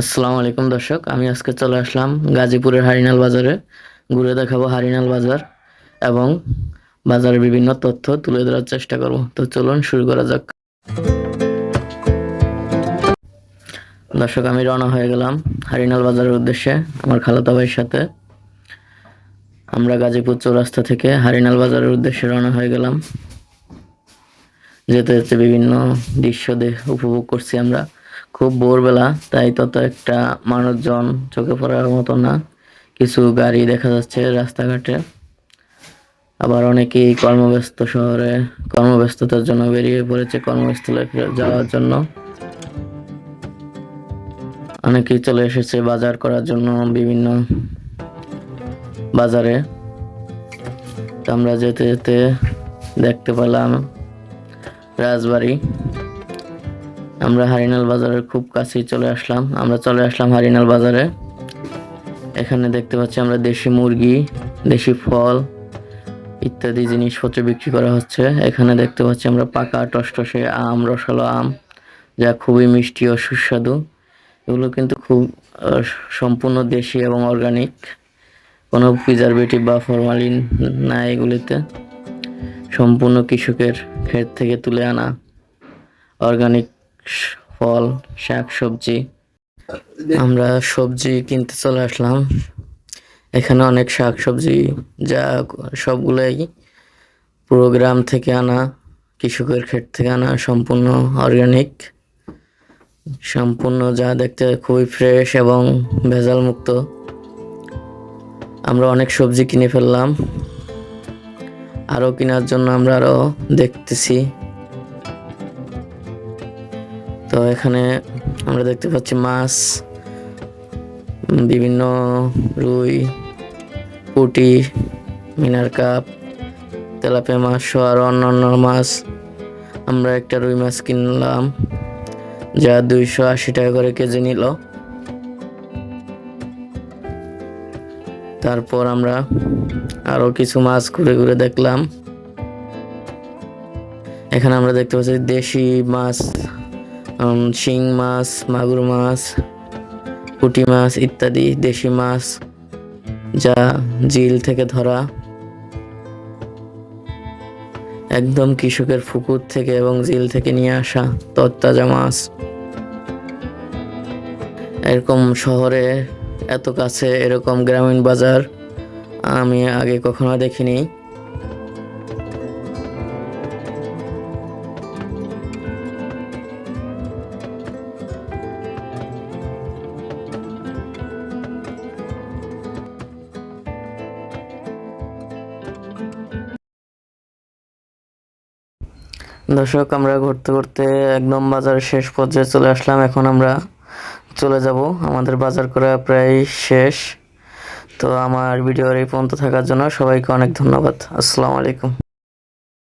আসসালামু আলাইকুম দর্শক, আমি আজকে চলে আসলাম গাজীপুরের হারিনাল বাজারে। ঘুরে দেখাবো হারিনাল বাজার এবং বাজারের বিভিন্ন তথ্য তুলে ধরার চেষ্টা করব। তো চলুন শুরু করা যাক। দর্শক, আমি রওনা হয়ে গেলাম হারিনাল বাজারের উদ্দেশ্যে আমার খালাতো ভাইয়ের সাথে। আমরা গাজীপুর চৌরাস্তা থেকে হারিনাল বাজারের উদ্দেশ্যে রওনা হয়ে গেলাম। যেতে যেতে বিভিন্ন দৃশ্য উপভোগ করছি আমরা। খুব ভোরবেলা, তাই তত একটা মানুষজন চোখে পড়ার মতো না। কিছু গাড়ি দেখা যাচ্ছে রাস্তাঘাটে। আবার অনেকেই কর্মব্যস্ত শহরে, কর্মব্যস্ততার জন্য বেরিয়ে পড়েছে কর্মস্থলে যাওয়ার জন্য। অনেকেই চলে এসেছে বাজার করার জন্য বিভিন্ন বাজারে। আমরা যেতে যেতে দেখতে পেলাম রাজবাড়ি। আমরা হারিনাল বাজারের খুব কাছেই চলে আসলাম। আমরা চলে আসলাম হারিনাল বাজারে। এখানে দেখতে পাচ্ছি আমরা দেশি মুরগি, দেশি ফল ইত্যাদি জিনিসপত্র বিক্রি করা হচ্ছে। এখানে দেখতে পাচ্ছি আমরা পাকা টসটসে আম, রসালো আম, যা খুবই মিষ্টি ও সুস্বাদু। এগুলো কিন্তু খুব সম্পূর্ণ দেশি এবং অর্গানিক কোনো প্রিজারভেটিভ বা ফরমালিন নাই এগুলিতে। সম্পূর্ণ কৃষকের ক্ষেত থেকে তুলে আনা। অর্গানিক ফল, শাক, সবজি। আমরা সবজি কিনতে চলে আসলাম। এখানে অনেক শাক, সবজি, যা সবগুলোই পুরো গ্রাম থেকে আনা, কৃষকের ক্ষেত থেকে আনা, সম্পূর্ণ অর্গানিক সম্পূর্ণ যা দেখতে খুবই ফ্রেশ এবং ভেজাল মুক্ত আমরা অনেক সবজি কিনে ফেললাম। আরও কেনার জন্য আমরা আরও দেখতেছি। তো এখানে আমরা দেখতে পাচ্ছি মাছ, বিভিন্ন রুই, পুটি, মিনার কাপ, তেলাপিয়া মাছ সহ আরও অন্যান্য মাছ। আমরা একটা রুই মাছ কিনলাম, যা দুইশো আশি টাকা করে কেজি নিল। তারপর আমরা আরও কিছু মাছ ঘুরে ঘুরে দেখলাম। এখানে আমরা দেখতে পাচ্ছি দেশি মাছ। শিং মাছ, মাগুর মাছ, পুঁটি মাছ ইত্যাদি, দেশি মাছ যা জিল থেকে ধরা। একদম কৃষকের ফুকুর থেকে এবং জিল থেকে নিয়ে আসা তরতাজা মাছ। এরকম শহরে এত কাছে এরকম গ্রামীণ বাজার আমি আগে কখনো দেখিনি। দর্শক, আমরা ঘুরতে ঘুরতে একদম বাজার শেষ পর্যায়ে চলে আসলাম। এখন আমরা চলে যাব। আমাদের বাজার করা প্রায় শেষ। তো আমার ভিডিওর এই পর্যন্ত থাকার জন্য সবাইকে অনেক ধন্যবাদ। আসসালামু আলাইকুম।